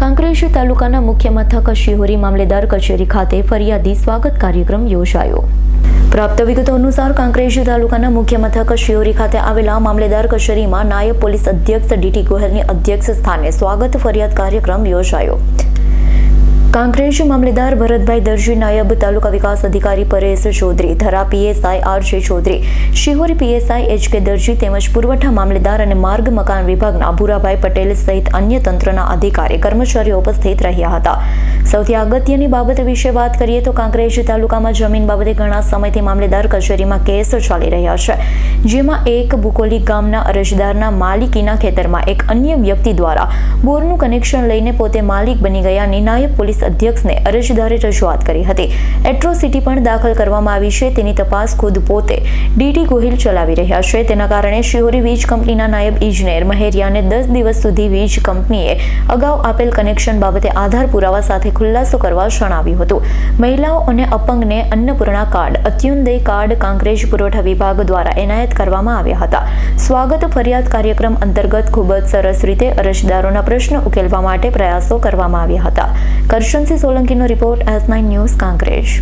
કાંકરેજ તાલુકાના મુખ્ય મથક શિહોરી મામલેદાર કચેરી ખાતે ફરિયાદી સ્વાગત કાર્યક્રમ યોજાયો. પ્રાપ્ત વિગતો અનુસાર કાંકરેજ તાલુકાના મુખ્ય મથક શિહોરી ખાતે આવેલા મામલેદાર કચેરીમાં નાયબ પોલીસ અધ્યક્ષ ડીટી ગોહેલની અધ્યક્ષ સ્થાને સ્વાગત ફરિયાદ કાર્યક્રમ યોજાયો. કાંકરેજ મામલેદાર ભરતભાઈ દરજી નાયબ તાલુકા વિકાસ અધિકારી પરેશ ચૌધરી ધરા પીએસઆઈ આર જે Chaudhary Shihori PSI H K દરજી તેમજ પુરવઠા મામલેદાર અને માર્ગ મકાન વિભાગના ભૂરાભાઈ પટેલ સહિત અન્ય તંત્રના અધિકારી કર્મચારીઓ ઉપસ્થિત રહ્યા હતા સૌથી અગત્યની બાબત વિશે વાત કરીએ તો કાંકરેજ તાલુકામાં જમીન બાબતે ઘણા સમયથી મામલેદાર કચેરીમાં કેસ ચાલી રહ્યા છે જેમાં એક બુકોલી ગામના અરજદારના માલિકીના ખેતરમાં એક અન્ય વ્યક્તિ દ્વારા બોરનું કનેક્શન લઈને પોતે માલિક બની ગયાની નાયબ પોલીસ અધ્યક્ષને અરજદારે રજૂઆત કરી હતી. એટ્રોસિટી પણ દાખલ કરવામાં આવી છે. તેની તપાસ ખુદ પોતે ડીટી ગોહિલ ચલાવી રહ્યા છે. તેના કારણે શિહોરી વીજ કંપનીના નાયબ ઇજનેર મહેરિયાને દસ દિવસ સુધી વીજ કંપનીએ અગાઉ આપેલ કનેક્શન બાબતે આધાર પુરાવા સાથે ખુલાસો કરવા જણાવ્યું હતું. મહિલાઓ અને અપંગને અન્નપૂર્ણા કાર્ડ, અત્યુદય કાર્ડ કાંકરેજ પુરવઠા વિભાગ દ્વારા એનાયત કરવામાં આવ્યા હતા. સ્વાગત ફરિયાદ કાર્યક્રમ અંતર્ગત ખૂબ જ સરસ રીતે અરજદારોના પ્રશ્ન ઉકેલવા માટે પ્રયાસો કરવામાં આવ્યા હતા. Karshansinh સોલંકીનો report S nine news Kankrej